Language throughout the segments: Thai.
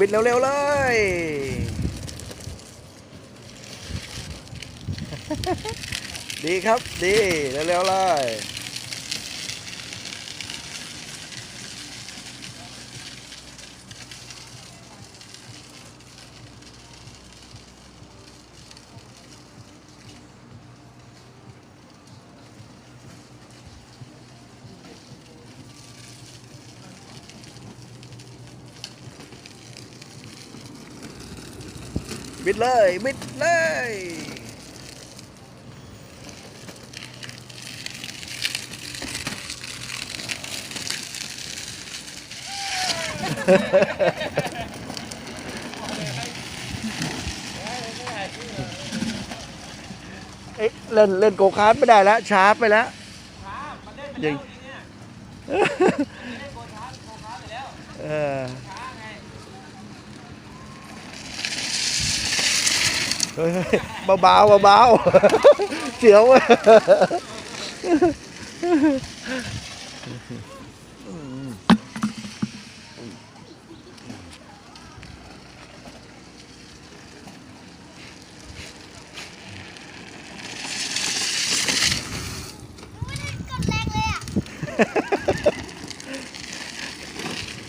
บินเร็วๆเลย ดีครับ ดี เร็วๆเลย บิดเลยบิดเลยเอ๊ะเล่นเล่นโกคาร์ทไม่ได้แล้วช้าไปแล้วช้ามันเล่นไปยิแล้วงจริงเนี่ยมันเล่นโกช้าโกช้าไปแล้วเออ ช้าไง เฮ้ยเบาๆเบาๆเสียว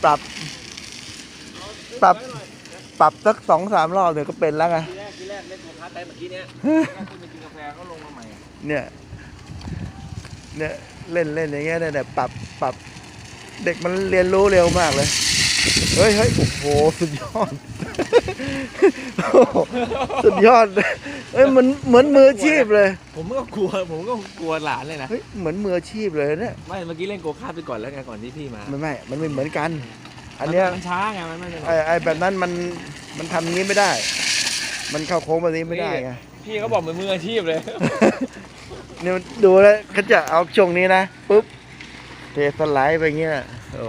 ปรับ ปรับ ปรับสักสองสามรอบเดี๋ยวก็เป็นแล้วไง กี้เนี้ยก็ขึ้นไปกินกาแฟก็ลงมาใหม่เนี่ยเนี่ยเล่นเล่นอย่างเงี้ยเนี่ยเนี่ยปรับปรับเด็กมันเรียนรู้เร็วมากเลย เฮ้ยเฮ้ยโอ้โห สุดยอดโอ้โหสุดยอดเฮ้ยเหมือนเหมือนมืออาชีพเลย ผมก็กลัว ผมก็กลัวหลานเลยนะ เฮ้ย เหมือนมืออาชีพเลยเนี่ย ไม่ เมื่อกี้เล่นโกคาร์ทไปก่อนแล้วไงก่อนที่พี่มา ไม่ไม่ มันไม่เหมือนกัน อันเนี้ยมันช้าไง มันไม่เป็นไรไอ้ไอ้แบบนั้นมันมันทำอย่างนี้ไม่ได้ มันเข้าโค้งแบบนี้ไม่ได้ไง พี่เขาบอกเหมือนมืออาชีพเลย เนี่ยดูแล้วเขาจะเอาช่วงนี้นะปุ๊บเทสไลด์ไปเงี้ยโอ้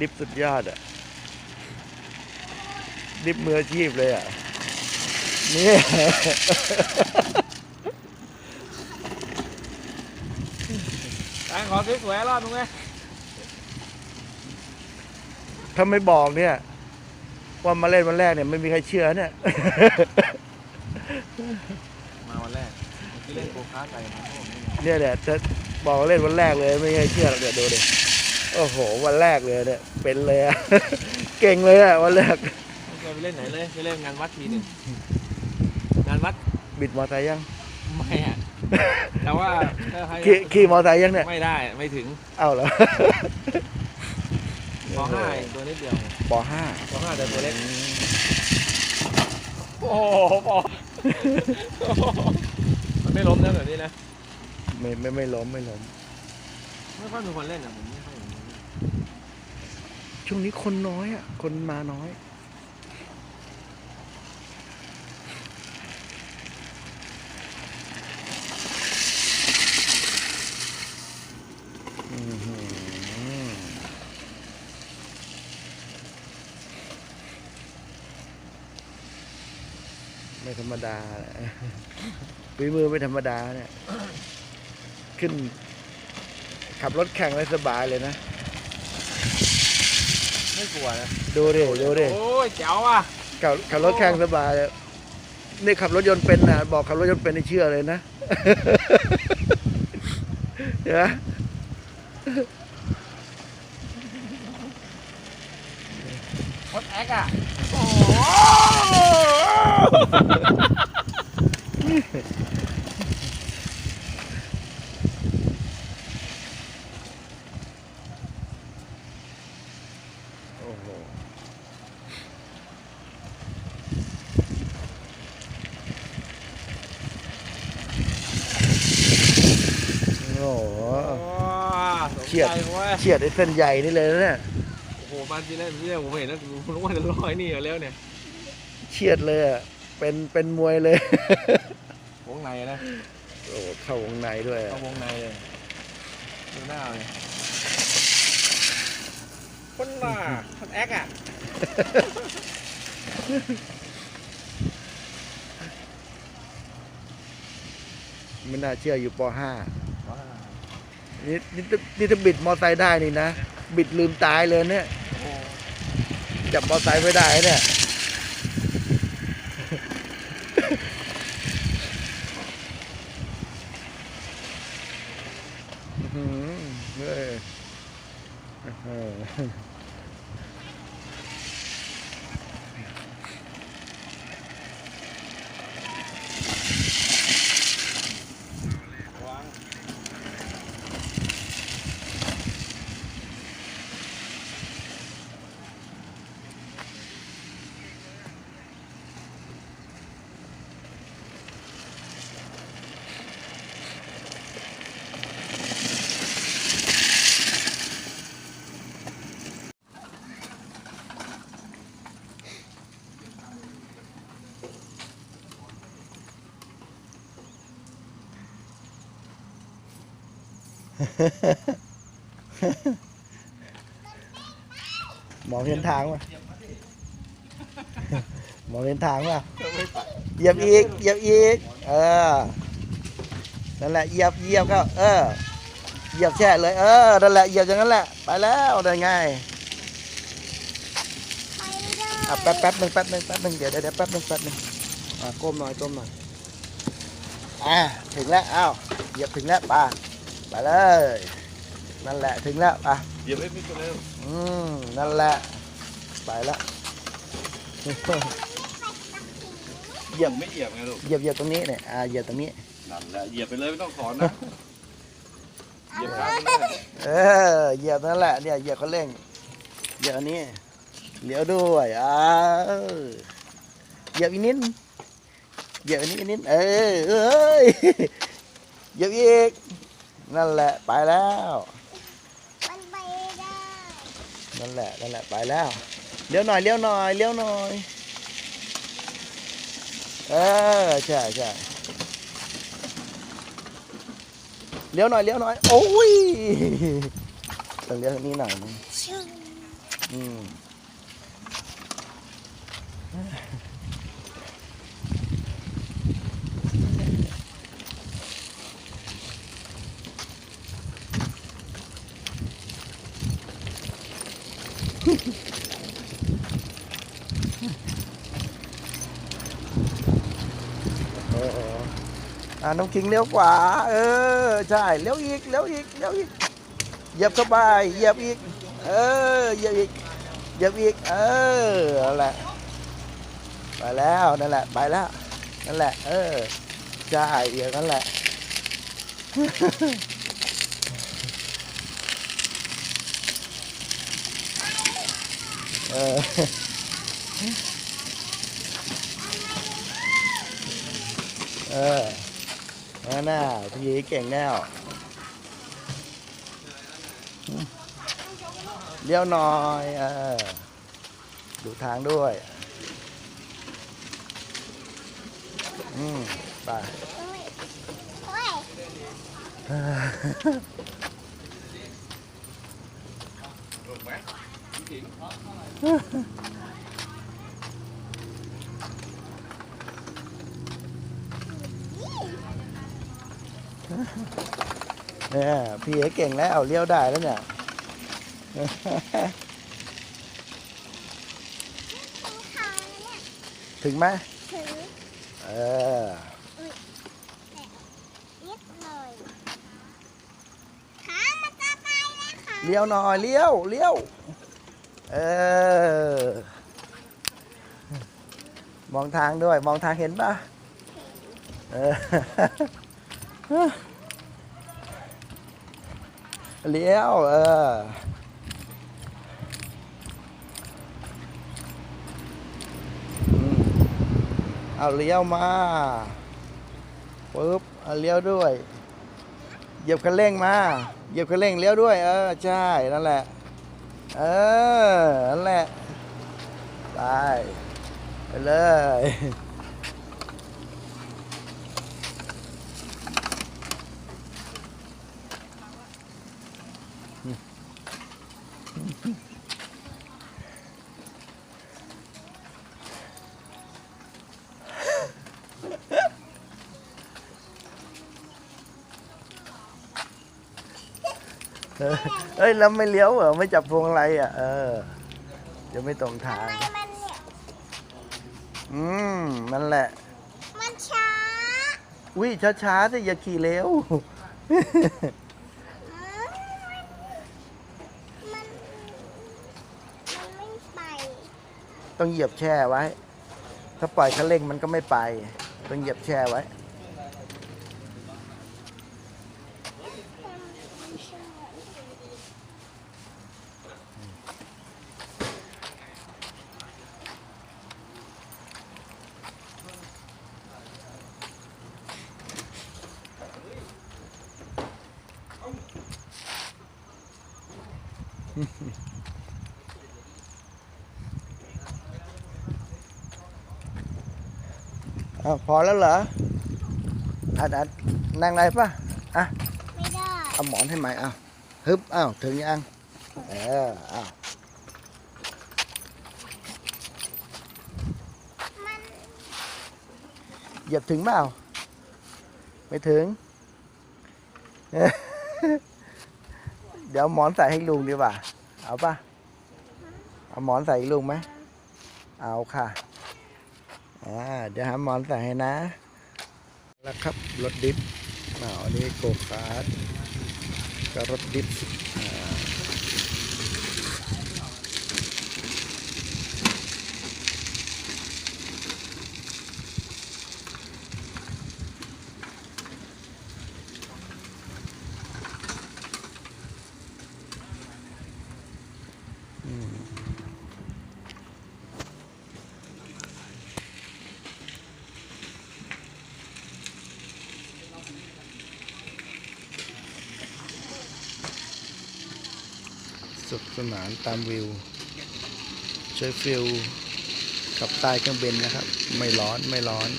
ดิฟสุดยอดอะ ดิฟมืออาชีพเลยอะเนี่ยอะขอสวยๆรอบนึงไหม ถ้าไม่บอกเนี่ย ว่ามาเล่นวันแรกเนี่ยไม่มีใครเชื่อเนี่ย มาวันแรกเมื่อกี้เล่นโกคาร์ทไปครับผมเนี่ยเนี่ยถ้าบอกว่าเล่นวันแรกเลยไม่มีใครเชื่อหรอกเดี๋ยวดูดิโอ้โห วันแรกเลยเนี่ยเป็นเลยอะ เก่งเลยอะวันแรกไม่เคยไปเล่นไหนเลยไปเล่นงานวัดทีหนึ่งงานวัดบิดมอไซค์ยังไม่อะแต่ว่าถ้าใครขี่ขี่มอไซค์ยังเนี่ยไม่ได้ไม่ถึง เอ้าเหรอ ปห้าเองตัวนิดเดียวปห้าปห้าแต่ตัวเล็ก โอ้โหปอมันไม่ล้มนะแบบนี้นะ ไม่ไม่ไม่ล้มไม่ล้ม ไม่ค่อยมีคนเล่นอะผมไม่ค่อยเห็นช่วงนี้คนน้อยอะ คนมาน้อยอื้อหือ ไม่ธรรมดาแหละฝีมือไม่ธรรมดาเนี่ย ขึ้น ขับรถแข่งได้สบายเลยนะ ไม่กลัวนะดูดิดูดิโอ้ยเจ๋วอะขับขับรถแข่งสบายเลยนี่ขับรถยนต์เป็นนะบอกขับรถยนต์เป็นนี่เชื่อเลยนะเห็นไหมโคตรแอคอะโอ้ โหโอ้โหโอ้โหเฉีเฉียยดดว่าเฉียดไอ้เส้นใหญ่นี่เลยนะเนี่ย โอ้โหมาทีแรกที่แรกผมเห็นแล้วผมรู้ว่าจะร้อยนี่อยู่แล้วเนี่ย เฉียดเลยอะเป็นเป็นมวยเลย วงในนะโอ้โหเข้าวงในด้วยเอาวงในเลยดูหน้าเลยคนหน้าคนแอคอะไม่น่าเชื่ออยู่ป .5 ว้านี่นี่ถ้านี่ถ้าบิดมอไซค์ได้นี่นะ บิดลืมตายเลยเนี่ย โอ้จับมอไซค์ไม่ได้เนี่ย อื้อหือเว้ย อื้ มองเห็นทางป่ะมองเห็นทางป่ะไม่ไปเหยียบอีกเหยียบอีก เออ นั่นแหละเหยียบเหยียบก็เออ เหยียบแช่เลย เออ นั่นแหละเหยียบอย่างนั้นแหละ ไปแล้วได้ไงไปเลยอะแป๊บแป๊บหนึ่งแป๊บหนึ่งแป๊บหนึ่งเดี๋ยวเดี๋ยวเดี๋ยวแป๊บหนึ่งแป๊บหนึ่งอะก้มหน่อยก้มหน่อยอะถึงแล้วอ้าวเหยียบถึงแล้วไป่ะ ไปเลย นั่นแหละถึงแล้วอะเหยียบให้พี่ตัวเร็วอืมนั่นแหละ ไปแล้วเหยียบไม่เหยียบไงลูกเหยียบเหยียบตรงนี้เนี่ยอ่าเหยียบตรงนี้นั่นแหละเหยียบไปเลยไม่ต้องถอนนะเหยียบค้างไปเลยเออเหยียบนั่นแหละเนี่ยเหยียบคันเร่งเหยียบอันนี้เลี้ยวด้วยอ้าวเหยียบอีกนิดเหยียบอันนี้อีกนิดเออเอ้ยเหยียบอีก นั่นแหละไปแล้ว มันไปได้นั่นแหละนั่นแหละไปแล้วเลี้ยวหน่อยเลี้ยวหน่อยเลี้ยวหน่อยเออใช่ใช่เลี้ยวหน่อยเลี้ยวหน่อยโอ้ยต้องเลี้ยวทางนี้หน่อยนึงชิวอืม ออ่าน้องคิงเลี้ยวขวา เออ ใช่เลี้ยวอีกเลี้ยวอีกเลี้ยวอีกเหยียบเข้าไปเหยียบอีก เออเหยียบอีกเหยียบอีก เออนั่นแหละไปแล้วนั่นแหละ ไปแล้วนั่นแหละ เออใช่อย่างนั้นแหละเออ เออนั่นน่ะพี่เก่งแน่วเลี้ยวหน่อยเออดูทางด้วย อืมไปโอ้ยโอ้ยถูกไหม เนี่ยพี่เอเก่งแล้วเลี้ยวได้แล้วเนี่ยทางเนี่ยถึงไหมถือเออนิดหน่อยขามันจะไปแล้วค่ะเลี้ยวหน่อยเลี้ยวเลี้ยวเออมองทางด้วย มองทางเห็นปะเออ เลี้ยว เออ เอาเลี้ยวมาปุ๊บเอาเลี้ยวด้วย เหยียบคันเร่งมา เหยียบคันเร่งเลี้ยวด้วย เออ ใช่ นั่นแหละ เออ นั่นแหละ ไป ไปเลย เออเอ้ยแล้วไม่เลี้ยวเหรอไม่จับพวงอะไรอะ เออจะไม่ตรงทาง ทำไมมันเนี่ย อืมนั่นแหละ มันช้าอุ้ยช้าๆสิอย่าขี่เร็ว อืมมัน มันไม่ไป ต้องเหยียบแช่ไว้ ถ้าปล่อยคันเร่งมันก็ไม่ไป ต้องเหยียบแช่ไว้ อ้าวพอแล้วเหรออัดอัดนั่งไรปะอะไม่ได้เอาหมอนให้ใหม่เอาฮึบอ้าวถึงยังเอออ้าวมันเหยียบถึงเปล่าไม่ถึง เดี๋ยวหมอนใส่ให้ลุงดีกว่า เอาปะเอาหมอนใส่ลุงไหม เอาค่ะ อ่า เดี๋ยวหาหมอนใส่ให้นะ แล้วครับ รถดิฟอ่าอันนี้โกคาร์ดกับรถดิฟอ่า สุขสนานตามวิวเจอฟิลขับใต้เครื่องบินนะครับ ไม่ร้อนไม่ร้อน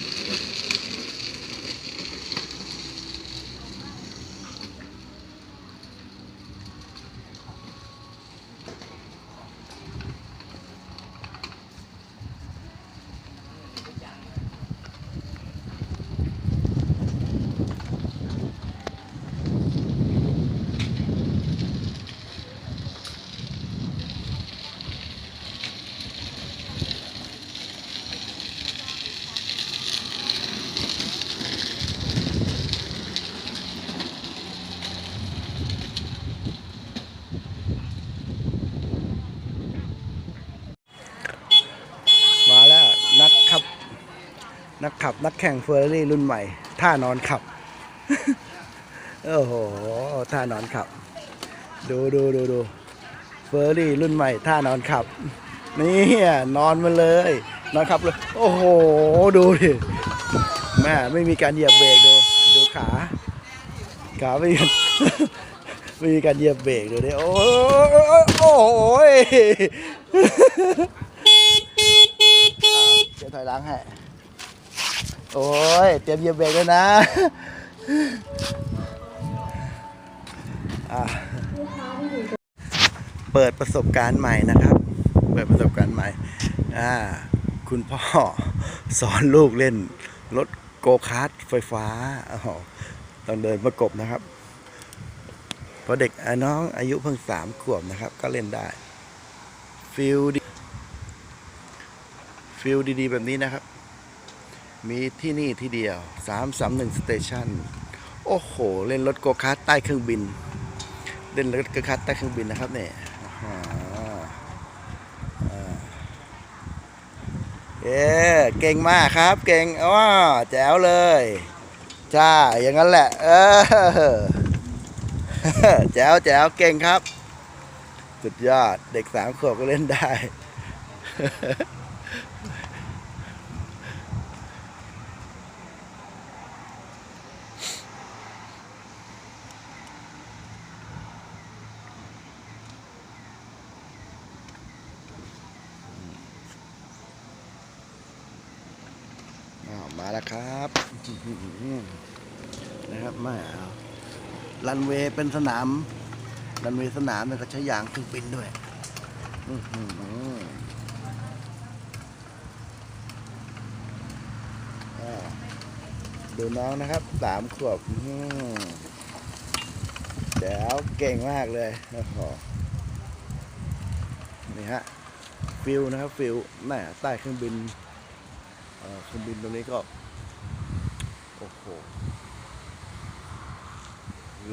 มาแล้วนักขับ นักแข่งเฟอร์รารี่รุ่นใหม่ ท่านอนขับ โอ้โห ท่านอนขับ ดูดูดูดูเฟอร์รี่รุ่นใหม่ ท่านอนขับ นี่นอนมาเลย นอนขับเลย โอ้โห ดูดิแม่ไม่มีการเหยียบเบรกดู ดูขา ขาไม่มีไม่มีการเหยียบเบรกดูดิโอ้โอ้ยเดี๋ยวถอยหล้างให้ โอ้ย เตรียมเหยียบเบรกด้วนะอะเปิดประสบการณ์ใหม่นะครับ เปิดประสบการณ์ใหม่ อ่า คุณพ่อสอนลูกเล่นรถโกคาร์ทไฟฟ้าอ้าวต้องเดินประกบนะครับ เพราะเด็กน้องอายุเพิ่งสามขวบนะครับ ก็เล่นได้ฟิลดีฟิลดีๆ แบบนี้นะครับ มีที่นี่ที่เดียว 331 Station โอ้โห เล่นรถโกคาร์ทใต้เครื่องบิน เล่นรถโกคาร์ทใต้เครื่องบินนะครับเนี่ยอ่าอ่าเอ๊เก่งมากครับ เก่งอ้อแจ๋วเลยจ้าอย่างนั้นแหละ เออแจ๋วแจ๋วเก่งครับ สุดยอดเด็กสามขวบก็เล่นได้ อ้าวมาแล้วครับนะครับไม่เอารันเวย์เป็นสนามรันเวย์สนามเนี่ยก็ใช้ยางเครื่องบินด้วยดูน้องนะครับสามขวบเดี๋ยวเก่งมากเลยโอ้โหนี่ฮะฟิลนะครับฟิลแม่ใต้เครื่องบินเครื่องบินตัวนี้ก็ โอ้โห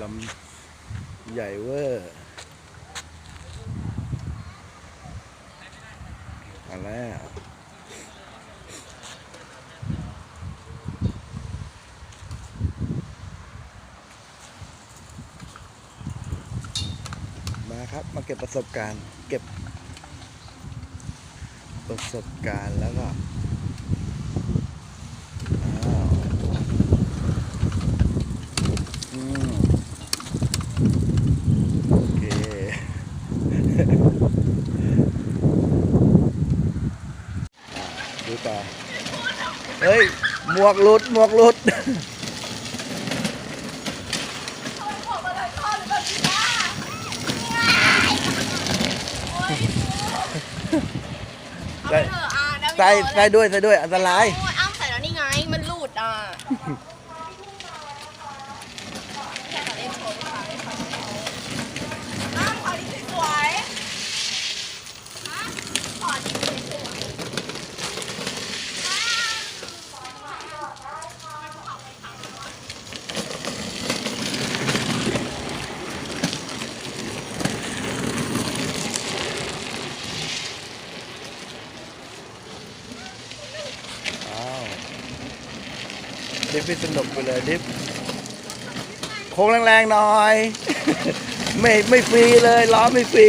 ลำใหญ่เวอร์มาแล้วมาครับ มาเก็บประสบการณ์ เก็บประสบการณ์แล้วก็อ้าวอืมโอเค อะดูต่อ เฮ้ย หม วกหลุดหมวกหลุดเอาไปเถอะอะได้ใส่ใส่ด้วยใส่ด้วยอันตรายโอ้ยอ้าวใส่แล้วนี่ไง มันหลุดอะแค่ตัดเองโชว์ค่ะอ้าวขอดีสวยฮะขอดีสวย อ้าว ดิฟให้สนุกไปเลยดิฟโค้งแรงๆหน่อย ไม่ไม่ฟรีเลยล้อไม่ฟรี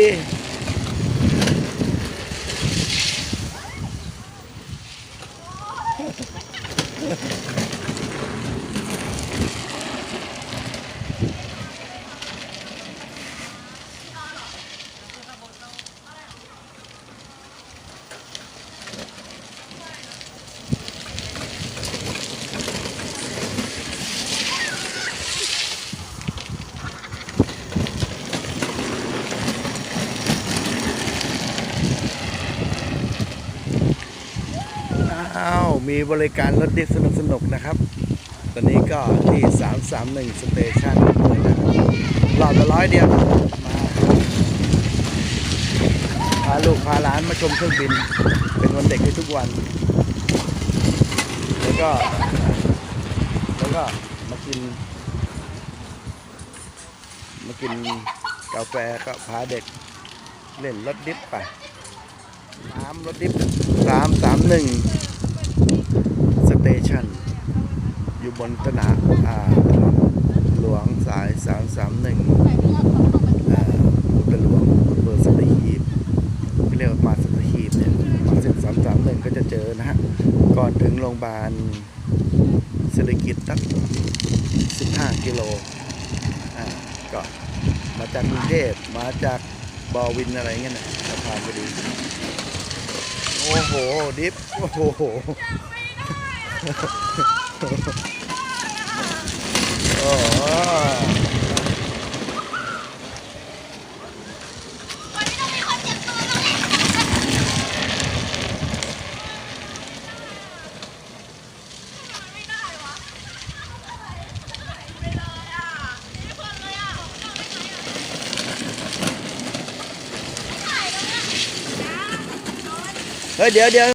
อ้าว มีบริการรถดิฟสนุกๆนะครับ ตอนนี้ก็ที่ 331 สเตชันเลยนะครับรอบละร้อยเดียวมาพาลูกพาหลานมาชมเครื่องบิน เป็นวันเด็กให้ทุกวัน แล้วก็ แล้วก็มากิน มากินกาแฟก็พาเด็กเล่นรถดิฟไปน้ำรถดิฟสามสามหนึ่ง ตชันอยู่บนถนนอ่าหลวงสายสามสามหนึ่งอ่าอุตหลวงอำเภอสัตหีบเรียกว่ามาสัตหีบเนี่ยมาเส้นสามสามหนึ่งก็จะเจอนะฮะ ก่อนถึงโรงพยาบาลเศรษฐกิจสักสิบห้ากิโลอ่าก็มาจากกรุงเทพมาจากบอวินอะไรเงี้ยนะสะพานพอดี โอ้โห ดิฟ โอ้โห โอ้เฮ้ยเดี๋ยวเดี๋ยว